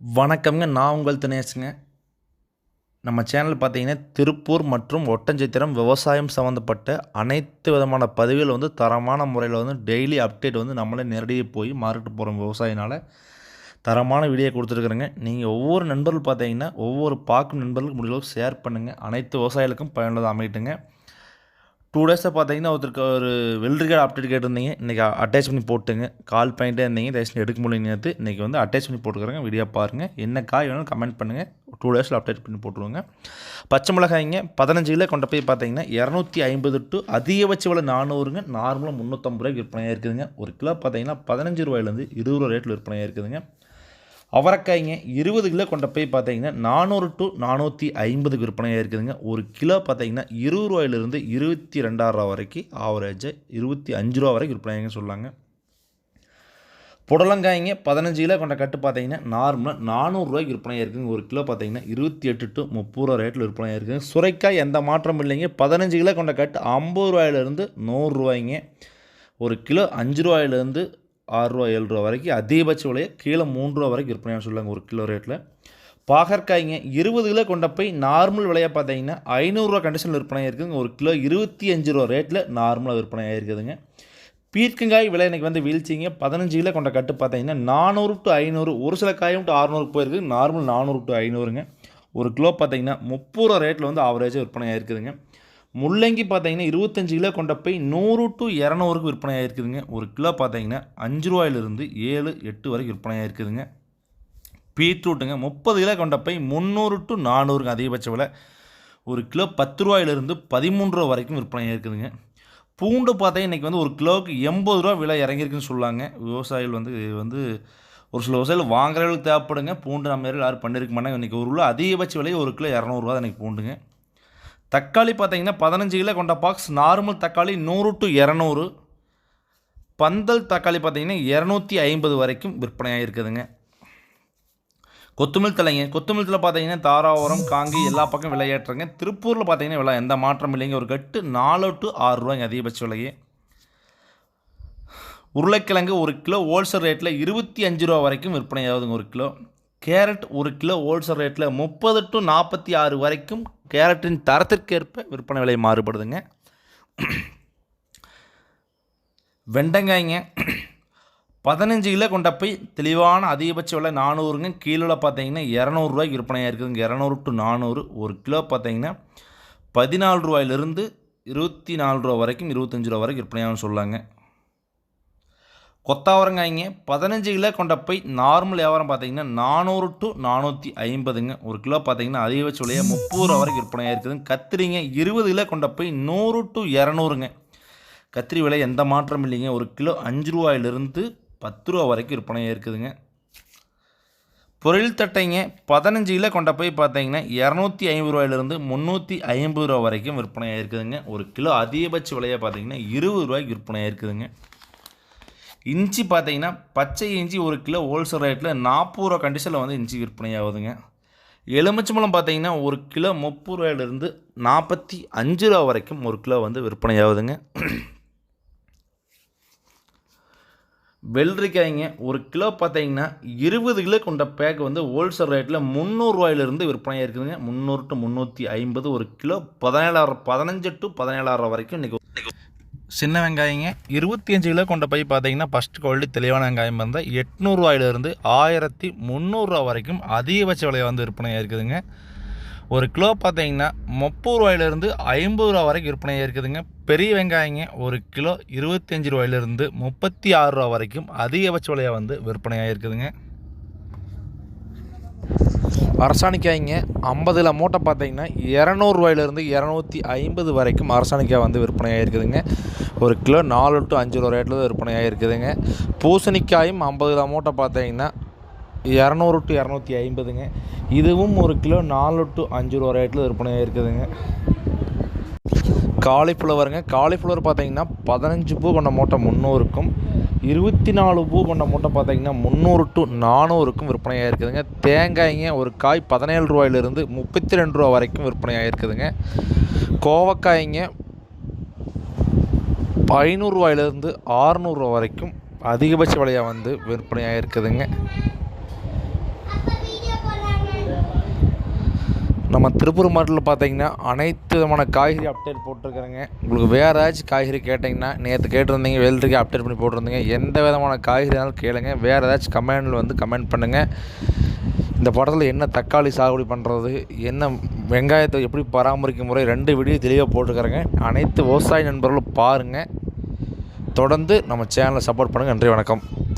வணக்கம்ங்க. நான் உங்கள் தினேஷுங்க. நம்ம சேனல் பார்த்தீங்கன்னா திருப்பூர் மற்றும் ஒட்டஞ்சத்திரம் விவசாயம் சம்மந்தப்பட்ட அனைத்து விதமான பதிவுகள் வந்து தரமான முறையில் வந்து டெய்லி அப்டேட் வந்து நம்மளே நேரடியாக போய் மார்க்கெட்டு போகிறோம் விவசாயினால். தரமான வீடியோ கொடுத்துருக்குறேங்க. நீங்கள் ஒவ்வொரு நண்பர்கள் பார்த்தீங்கன்னா ஒவ்வொரு பார்க்கும் நண்பர்களுக்கு முடிஞ்சளவுக்கு ஷேர் பண்ணுங்கள் அனைத்து விவசாயிகளுக்கும் பயனுள்ளதாக அமையட்டுங்க. டூ டேஸில் பார்த்தீங்கன்னா ஒருத்தருக்கு ஒரு வெல்ரிகார்டு அப்டேட் கேட்டிருந்தீங்க. இன்றைக்கி அட்டாச் பண்ணி போட்டுங்க. கால் பண்ணிட்டே இருந்தீங்க. தயவுசெய்து எடுக்க முடியல நேற்று இன்றைக்கி வந்து அட்டாச் பண்ணி போட்டுக்கிறேங்க. வீடியோ பாருங்கள் என்ன காய் வேணாலும் கமெண்ட் பண்ணுங்கள் டூ டேஸில் அப்டேட் பண்ணி போட்டுருவோங்க. பச்சை மிளகாய்ங்க பதினஞ்சு கிலோ கொண்டு போய் பார்த்தீங்கன்னா இரநூத்தி ஐம்பது டு அதிகபட்ச விலை நானூறுங்க. நார்மலாக முந்நூற்றம்பது ரூபாய்க்கு விற்பனையாக இருக்குதுங்க ஒரு கிலோ பார்த்தீங்கன்னா பதினஞ்சு ரூபாயிலேருந்து இருபது ரூபா ரேட்டில் விற்பனையாக இருக்குதுங்க அவரைக்காய்ங்க இருபது கிலோ கொண்ட போய் பார்த்தீங்கன்னா நானூறு டு நானூற்றி ஐம்பதுக்கு விற்பனையாக இருக்குதுங்க. ஒரு கிலோ பார்த்தீங்கன்னா இருபது ரூபாயிலிருந்து இருபத்தி ரெண்டாயிரரூவா வரைக்கும் ஆவரேஜாக இருபத்தி அஞ்சு ரூபா வரைக்கும் விற்பனையாங்க சொல்லாங்க. புடலங்காய்ங்க பதினஞ்சு கிலோ கொண்ட கட்டு பார்த்தீங்கன்னா நார்மலாக நானூறுரூவாய்க்கு விற்பனையாக இருக்குங்க ஒரு கிலோ பார்த்தீங்கன்னா இருபத்தி எட்டு டு முப்பது ரூபா ரேட்டில் விற்பனையாக இருக்குங்க சுரைக்காய் எந்த மாற்றமும் இல்லைங்க. பதினஞ்சு கிலோ கொண்ட கட்டு ஐம்பது ரூபாயிலேருந்து நூறுரூவாய்ங்க ஒரு கிலோ அஞ்சு ரூபாயிலேருந்து ஆறுரூவா ஏழு ரூபா வரைக்கும் அதிகபட்ச விலையை கீழே மூன்று ரூபா வரைக்கும் விற்பனையாக சொல்லுவாங்க ஒரு கிலோ ரேட்டில். பாகற்காய்ங்க இருபது கிலோ கொண்ட போய் நார்மல் விலையாக பார்த்தீங்கன்னா ஐநூறுரூவா கண்டிஷனில் விற்பனை இருக்குதுங்க ஒரு கிலோ இருபத்தி அஞ்சு ரூபா ரேட்டில் நார்மலாக விற்பனை ஆகிருக்குதுங்க பீர்க்கங்காய் விலை எனக்கு வந்து வீழ்ச்சிங்க. பதினஞ்சு கிலோ கொண்ட கட்டு பார்த்தீங்கன்னா நானூறு டு ஐநூறு ஒரு சில காயும் டு அறுநூறுக்கு போயிருக்கு நார்மல் நானூறு டு ஐநூறுங்க. ஒரு கிலோ பார்த்தீங்கன்னா முப்பது ரூபா ரேட்டில் வந்து ஆவரேஜாக விற்பனை ஆகிருக்குதுங்க முள்ளங்கி பார்த்தீங்கன்னா இருபத்தஞ்சு கிலோ கொண்ட போய் நூறு டு இரநூறுக்கு விற்பனை ஆகிருக்குதுங்க ஒரு கிலோ பார்த்தீங்கன்னா அஞ்சு ரூபாயிலிருந்து ஏழு எட்டு வரைக்கும் விற்பனை ஆகிருக்குதுங்க பீட்ரூட்டுங்க முப்பது கிலோ கொண்ட போய் முந்நூறு டு நானூறுங்க அதிகபட்ச விலை. ஒரு கிலோ பத்து ரூபாயிலிருந்து பதிமூன்று ரூபா வரைக்கும் விற்பனை ஆகிருக்குதுங்க பூண்டு பார்த்தா இன்றைக்கி வந்து ஒரு கிலோவுக்கு எண்பது ரூபா விலை இறங்கியிருக்குன்னு சொல்லாங்க. விவசாயிகள் வந்து வந்து ஒரு சில விவசாயிகள் வாங்குறவர்களுக்கு தேவைப்படுங்க. பூண்டு நம்ம யாரும் யாரும் பண்ணியிருக்க மாட்டாங்க. இன்றைக்கி ஒரு கிலோ அதிகபட்ச விலை ஒரு கிலோ இரநூறுவா தான் இன்றைக்கி பூண்டுங்க. தக்காளி பார்த்தீங்கன்னா பதினஞ்சு கிலோ கொண்ட பாக்ஸ் நார்மல் தக்காளி நூறு டு இரநூறு. பந்தல் தக்காளி பார்த்தீங்கன்னா இரநூத்தி ஐம்பது வரைக்கும் விற்பனையாக இருக்குதுங்க. கொத்துமிழ் தலைங்க. கொத்துமிழ் தலை பார்த்தீங்கன்னா தாராபுரம் காங்கி எல்லா பக்கம் விலையேற்றங்க திருப்பூரில் பார்த்தீங்கன்னா விலை எந்த மாற்றம் இல்லைங்க. ஒரு கட்டு நாலு டு ஆறு ரூபாய்ங்க அதிகபட்ச விலையே. உருளைக்கிழங்கு ஒரு கிலோ ஹோல்சேல் ரேட்டில் இருபத்தி அஞ்சு ரூபா வரைக்கும் விற்பனை ஆகுதுங்க ஒரு கிலோ. கேரட் ஒரு கிலோ ஹோல்சேல் ரேட்டில் முப்பது டு நாற்பத்தி ஆறு வரைக்கும் கேரட்டின் தரத்திற்கேற்ப விற்பனை விலை மாறுபடுதுங்க. வெண்டங்காய்ங்க பதினஞ்சு கிலோ கொண்ட போய் தெளிவான அதிகபட்ச விலை நானூறுங்க. கீழே பார்த்தீங்கன்னா இரநூறுவாய்க்கு விற்பனையாக இருக்குதுங்க. இரநூறு டு நானூறு ஒரு கிலோ பார்த்தீங்கன்னா பதினாலு ரூபாயிலிருந்து இருபத்தி நாலு ரூபா வரைக்கும் இருபத்தஞ்சி ரூபா வரைக்கும் விற்பனையாகும் சொல்லாங்க. கொத்தாவரங்காய்ங்க பதினஞ்சு கிலோ கொண்ட போய் நார்மல் வியாபாரம் பார்த்தீங்கன்னா நானூறு டு நானூற்றி ஐம்பதுங்க. ஒரு கிலோ பார்த்தீங்கன்னா அதிகபட்ச விலையை முப்பது ரூபா வரைக்கும் விற்பனையாக இருக்குதுங்க கத்திரிங்க இருபது கிலோ கொண்ட போய் நூறு டு இரநூறுங்க. கத்திரி விலை எந்த மாற்றம் இல்லைங்க. ஒரு கிலோ அஞ்சு ரூபாயிலிருந்து பத்து ரூபா வரைக்கும் விற்பனையாக இருக்குதுங்க பொருள் தட்டைங்க பதினஞ்சு கிலோ கொண்ட போய் பார்த்தீங்கன்னா இரநூத்தி ஐம்பது ரூபாயிலிருந்து முந்நூற்றி ஐம்பது ரூபா வரைக்கும் விற்பனையாக இருக்குதுங்க ஒரு கிலோ அதிகபட்ச விலையாக பார்த்தீங்கன்னா இருபது ரூபாய்க்கு விற்பனையாக இருக்குதுங்க இஞ்சி பார்த்தீங்கன்னா பச்சை இஞ்சி ஒரு கிலோ ஹோல்சேல் ரேட்டில் நாற்பது ரூபா கண்டிஷனில் வந்து இஞ்சி விற்பனை ஆகுதுங்க. எலுமிச்சம்பழம் பார்த்தீங்கன்னா ஒரு கிலோ முப்பது ரூபாயிலிருந்து நாற்பத்தி அஞ்சு ரூபா வரைக்கும் ஒரு கிலோ வந்து விற்பனை ஆகுதுங்க. வெள்ளரிக்காய்ங்க ஒரு கிலோ பார்த்தீங்கன்னா இருபது கிலோ கொண்ட பேக் வந்து ஹோல்சேல் ரேட்டில் முந்நூறுரூவாயிலிருந்து விற்பனையாக இருக்குதுங்க முந்நூறு டு முந்நூற்றி ஐம்பது ஒரு கிலோ பதினேழாயிரம் பதினஞ்சு டு பதினேழாயிரம் வரைக்கும் இன்றைக்கி சின்ன வெங்காயங்க. இருபத்தி அஞ்சு கிலோ கொண்ட போய் பார்த்தீங்கன்னா ஃபஸ்ட் குவாலிட்டி தெளிவான வெங்காயம் வந்தால் எட்நூறுவாயிலிருந்து ஆயிரத்தி முந்நூறுரூவா வரைக்கும் அதிகபட்ச விலையை வந்து விற்பனையாக இருக்குதுங்க. ஒரு கிலோ பார்த்தீங்கன்னா முப்பது ரூபாயிலிருந்து ஐம்பது ரூபா வரைக்கும் விற்பனையாக இருக்குதுங்க. பெரிய வெங்காயங்க ஒரு கிலோ இருபத்தஞ்சி ரூபாயிலிருந்து முப்பத்தி ஆறு ரூபா வரைக்கும் அதிகபட்ச விலையாக வந்து விற்பனையாக இருக்குதுங்க. அரசாணிக்காய்ங்க ஐம்பதுல மூட்டை பார்த்தீங்கன்னா இரநூறுவாயிலேருந்து இரநூத்தி ஐம்பது வரைக்கும் அரசாணிக்காய் வந்து விற்பனையாக இருக்குதுங்க ஒரு கிலோ நாலு டு அஞ்சு ரூபா ரேட்டில் விற்பனையாக இருக்குதுங்க பூசணிக்காயும் ஐம்பதுல மூட்டை பார்த்தீங்கன்னா இரநூறு டு இரநூத்தி ஐம்பதுங்க. இதுவும் ஒரு கிலோ நாலு டு அஞ்சு ரூபா ரேட்டில் விற்பனையாக இருக்குதுங்க காலிஃப்ளவருங்க. காலிஃப்ளவர் பார்த்தீங்கன்னா பதினஞ்சு பூ கொண்ட மூட்டை முந்நூறுக்கும் இருபத்தி நாலு பூ கொண்ட மூட்டை பார்த்தீங்கன்னா முந்நூறு டு நானூறுக்கும் விற்பனையாக இருக்குதுங்க தேங்காய்ங்க ஒரு காய் பதினேழு ரூபாயிலிருந்து முப்பத்தி ரெண்டு ரூபா வரைக்கும் விற்பனையாக இருக்குதுங்க கோவக்காய்ங்க ஐநூறுரூவாயிலிருந்து ஆறுநூறுவா வரைக்கும் அதிகபட்ச விலையாக வந்து விற்பனையாக இருக்குதுங்க நம்ம திருப்பூர் மாவட்டத்தில் பார்த்தீங்கன்னா அனைத்து விதமான காய்கறி அப்டேட் போட்டிருக்கிறேங்க உங்களுக்கு வேறு ஏதாச்சும் காய்கறி கேட்டிங்கன்னா நேற்று கேட்டிருந்தீங்க வெள்ளரிக்கை அப்டேட் பண்ணி போட்டிருந்தீங்க எந்த விதமான காய்கறி இருந்தாலும் கேளுங்க. வேறு ஏதாச்சும் கமெண்டில் வந்து கமெண்ட் பண்ணுங்கள் இந்த படத்தில் என்ன தக்காளி சாகுபடி பண்ணுறது என்ன வெங்காயத்தை எப்படி பராமரிக்கும் முறை ரெண்டு வீடியோ தெளிவாக போட்டிருக்கிறேங்க அனைத்து விவசாய நண்பர்களும் பாருங்கள் தொடர்ந்து நம்ம சேனலை சப்போர்ட் பண்ணுங்கள் நன்றி வணக்கம்.